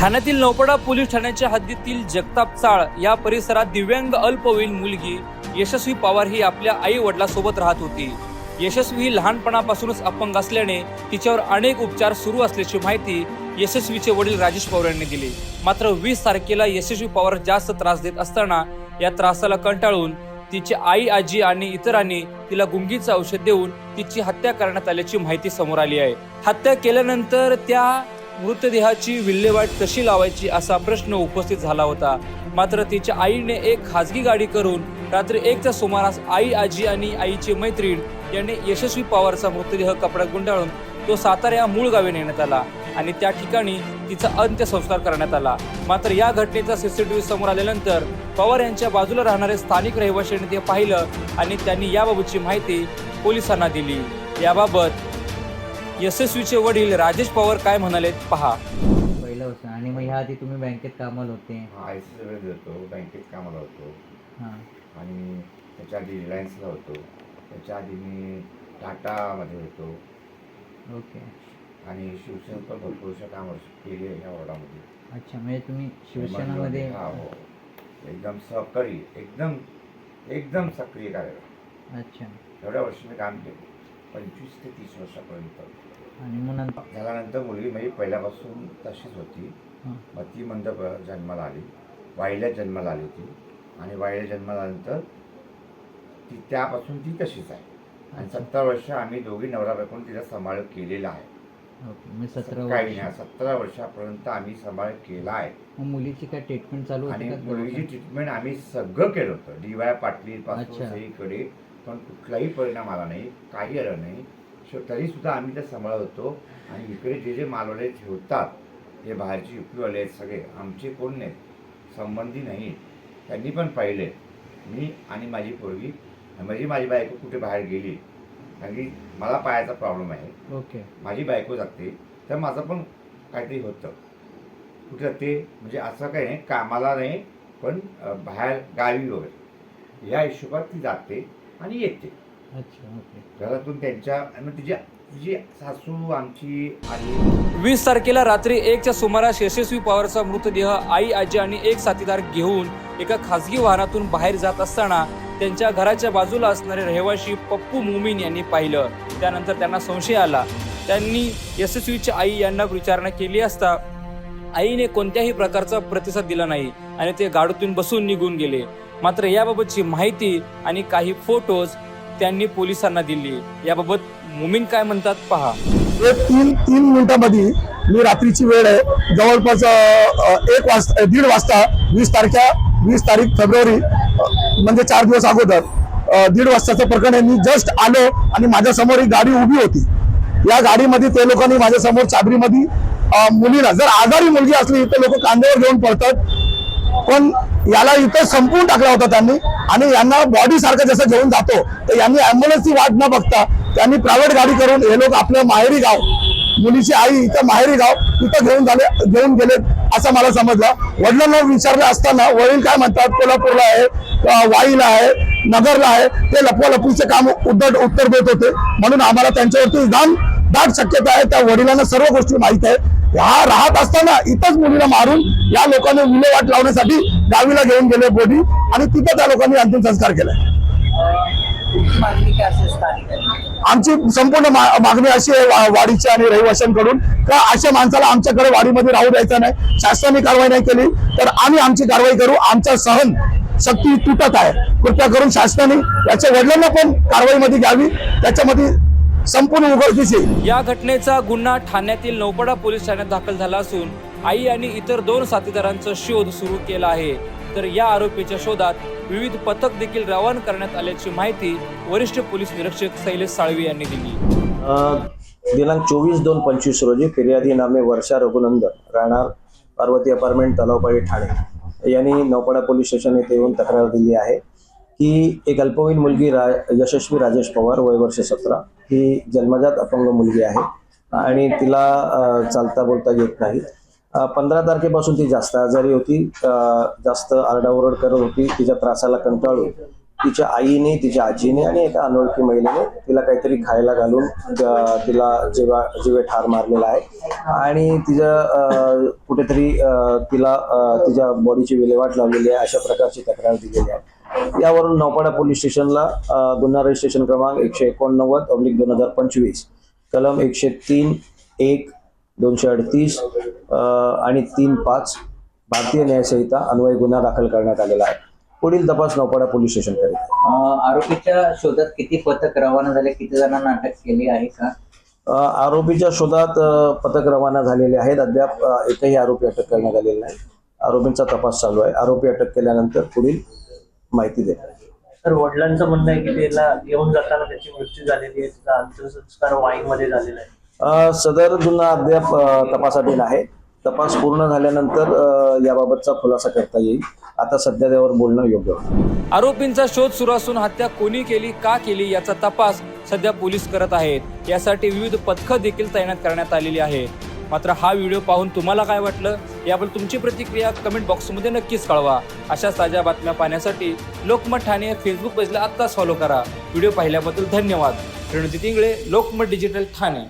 ठाण्यातील नौपडा पोलीस ठाण्याच्या हद्दीतील जगताप चाळ या परिसरात दिव्यांग अल्पवयीन मुलगी यशस्वी पवार ही आपल्या आई वडिलासोबत राहत होती. यशस्वी ही लहानपणापासूनच अपंग असल्याने तिच्यावर अनेक उपचार सुरू असल्याची माहिती यशस्वीचे वडील राजेश पवार यांनी दिली. मात्र वीस तारखेला यशस्वी पवार जास्त त्रास देत असताना या त्रासाला कंटाळून तिची आई आजी आणि इतरांनी तिला गुंगीचं औषध देऊन तिची हत्या करण्यात आल्याची माहिती समोर आली आहे. हत्या केल्यानंतर त्या मृतदेहाची विल्हेवाट कशी लावायची असा प्रश्न उपस्थित झाला होता. मात्र तिच्या आईने एक खाजगी गाडी करून रात्री एकच्या सुमारास आई आजी आणि आईची मैत्रीण यांनी यशस्वी पवारचा मृतदेह कपड्यात गुंडाळून तो सातारा या मूळ गावी नेण्यात आला आणि त्या ठिकाणी तिचा अंत्यसंस्कार करण्यात आला. मात्र या घटनेचा सीसीटीव्ही समोर आल्यानंतर पवार यांच्या बाजूला राहणारे स्थानिक रहिवाशांनी ते पाहिलं आणि त्यांनी याबाबतची माहिती पोलिसांना दिली. याबाबत यशस्वीचे वडील राजेश पवार काय म्हणाले पहा. पहिलं होतं. आणि मग ह्या आधी तुम्ही बँकेत कामाला होते. आय सी सी होतो बँकेत कामाला होतो. हां. आणि त्याच्या आधी रिलायन्सला होतो. त्याच्या आधी मी टाटामध्ये होतो. ओके. आणि शिवसेनेत पण भरपूरशा काम केली आहे या वॉर्डामध्ये. अच्छा म्हणजे तुम्ही शिवसेनामध्ये हा हो. एकदम सहकारी एकदम एकदम सक्रिय कार्यक्रम अच्छा. एवढ्या वर्षी मी काम केलं. पंचवीस ते तीस वर्षापर्यंत. आणि मग नंतर? झाल्यानंतर मुलगी माझी पहिल्यापासून तशीच होती. हां. मग ती मंद जन्माला आली. वाईला जन्माला आली ती आणि वाईला जन्माला आल्यानंतर ती त्यापासून ती तशीच आहे. आणि. सत्तर वर्ष आम्ही दोघी नवरा बायकोने तिला सांभाळ केलेला आहे. ओके म्हणजे सतरा काही वर्ष. नाही सतरा वर्षापर्यंत आम्ही सांभाळ केला आहे. मग मुलीची काय ट्रीटमेंट चालू आणि होती का? मुलगीची ट्रीटमेंट आम्ही सगळं केलं होतं. डी वाय पाटील पासून अच्छा. सगळीकडे. पण कुठलाही परिणाम आला नाही काही आलं नाही. सो तरी सुद्धा आम्ही ते सांभाळत होतो. आणि इकडे जे जे मालवडे ठेवतात जे बाहेरचे युपीवाले आहेत सगळे. आमचे कोण नाहीत? संबंधी नाही. त्यांनी पण पाहिले मी आणि माझी पोरगी म्हणजे माझी बायको कुठे बाहेर गेली? कारण की मला पायाचा प्रॉब्लेम आहे. ओके. माझी बायको जाते. तर माझं पण काहीतरी होतं. कुठे जाते म्हणजे असं काही नाही. कामाला नाही पण बाहेर गावी वगैरे. या हिशोबात ती जाते. आणि येते. अच्छा ओके. घरातून त्यांच्या आणि मग तिची तिची सासू आमची आणि वीस तारखेला रात्री एकच्या सुमारास यशस्वी पवारचा मृतदेह आई आजी आणि एक साथीदार घेऊन एका खासगी वाहनातून बाहेर जात असताना त्यांच्या घराच्या बाजूला असणारे रहिवाशी पप्पू मुमीन यांनी पाहिलं. त्यानंतर त्यांना संशय आला. त्यांनी यशस्वीच्या आई यांना विचारणा केली असता आईने कोणत्याही प्रकारचा प्रतिसाद दिला नाही आणि ते गाडीतून बसून निघून गेले. मात्र याबाबतची माहिती आणि काही फोटोज त्यांनी पोलिसांना दिली. याबाबत मुमीन काय म्हणतात पहा. एक तीन तीन मिनिटांमध्ये मी रात्रीची वेळ आहे. जवळपास एक वाजता दीड वाजता वीस तारख्या वीस तारीख फेब्रुवारी म्हणजे चार दिवस अगोदर दीड वाजताचं प्रकरण आहे. मी जस्ट आलो आणि माझ्यासमोर एक गाडी उभी होती. या गाडीमध्ये ते लोकांनी माझ्यासमोर चाबरीमध्ये मुलीला जर आजारी मुलगी असली तर लोक कांद्यावर घेऊन पडतात पण याला इथं संपवून टाकला होता त्यांनी. आणि यांना बॉडी सारखं जसं घेऊन जातो तर यांनी अँब्युलन्सची वाट न बघता त्यांनी प्रायव्हेट गाडी करून हे लोक आपलं माहेरी गाव मुलीची आई इथं माहेरी गाव तिथं घेऊन झाले घेऊन गेले असं मला समजलं. वडिलांना विचारलं असताना वडील काय म्हणतात कोल्हापूरला आहे वाईला आहे नगरला आहे ते लपवालपूचे काम उद्धट उत्तर देत होते. म्हणून आम्हाला त्यांच्यावरती दाम दाट शक्यता आहे. त्या वडिलांना सर्व गोष्टी माहीत आहे. हा राहत असताना इथंच मुलीला मारून या लोकांनी विल्हेवाट लावण्यासाठी गावीला घेऊन गेले बोटी आणि तिथं त्या लोकांनी अंतिम संस्कार केले. आमची संपूर्ण मागणी अशी आहे वाडीच्या आणि रहिवाशांकडून का अशा माणसाला आमच्याकडे वाडीमध्ये राहू द्यायचं नाही शासनाने कारवाई नाही केली तर आम्ही आमची कारवाई करू आमचा सहन शक्ती तुटत आहे. कृपया करून शासनाने याच्या वडिलांना पण कारवाईमध्ये घ्यावी त्याच्यामध्ये संपूर्ण उघडकीस येईल. या घटनेचा गुन्हा ठाण्यातील नौपाडा पोलीस ठाण्यात दाखल झाला असून आई आणि इतर दोन साथीदारांचा शोध सुरू केला आहे. तर या आरोपीच्या शोधात विविध पथक देखील रवान करण्यात आल्याची माहिती वरिष्ठ पोलीस निरीक्षक शैलेश साळवी यांनी दिली. दिनांक चोवीस दोन पंचवीस रोजी फिर्यादी नामे वर्षा रघुनंदन राहणार पार्वती अपार्टमेंट तलावपाडी ठाणे. यांनी नौपाडा पोलीस स्टेशन येथे येऊन तक्रार दिली आहे की एक अल्पवयीन मुलगी रा यशस्वी राजेश पवार वय वर्ष सतरा. ही जन्मजात अपंग मुलगी आहे आणि तिला चालता बोलता येत नाही पंधरा तारखेपासून ती जास्त आजारी होती. जास्त आरडाओरड करत होती. तिच्या त्रासाला कंटाळून तिच्या आईने तिच्या आजीने आणि एका अनोळखी महिलेने तिला काहीतरी खायला घालून तिला जेव्हा जीवे ठार मारलेला आहे. आणि तिचं कुठेतरी तिला तिच्या बॉडीची विल्हेवाट लावलेली आहे. अशा प्रकारची तक्रार दिलेली आहे. यावरून नौपाडा पोलीस स्टेशनला गुन्हा रजिस्ट्रेशन क्रमांक एकशे एकोणनव्वद अब्लिक दोन हजार पंचवीस कलम एकशे तीन एक दोनशे अडतीस आणि तीन पाच भारतीय न्यायसंहिता अन्वय गुन्हा दाखल करण्यात आलेला आहे. पुढील तपास नौपाडा पोलीस स्टेशन करीत आहे. अं, आरोपीच्या शोधात किती पथक रवाना झाले? किती जणांना अटक केली आहे का? आरोपीच्या शोधात अ, पथक रवाना झालेले आहेत. अद्याप अ, एकही आरोपी अटक करण्यात आलेला नाही. आरोपींचा तपास चालू आहे. आरोपी अटक केल्यानंतर पुढील माहिती देणार तर वडिलांचं म्हणणं आहे की त्याला येऊन जाताना त्याची मृत्यू झालेली आहे. त्याचा अंत्यसंस्कार वाईमध्ये झालेला आहे. अ, सदर गुन्हा अद्याप अ, तपासाधीन आहे. तपास पूर्ण झाल्यानंतर याबाबतचा खुलासा करता येईल. आता सध्या त्यावर बोलणं योग्य आरोपींचा शोध सुरू असून हत्या कोणी केली का केली याचा तपास सध्या पोलीस करत आहेत. यासाठी विविध पथकं देखील तैनात करण्यात आलेली आहे मात्र हा व्हिडिओ पाहून तुम्हाला काय वाटलं? याबद्दल तुमची प्रतिक्रिया कमेंट बॉक्समध्ये नक्कीच कळवा. अशा ताज्या बातम्या पाहण्यासाठी लोकमत ठाणे फेसबुक पेजला आत्ताच फॉलो करा. व्हिडिओ पाहिल्याबद्दल धन्यवाद. रणजित इंगळे लोकमत डिजिटल ठाणे.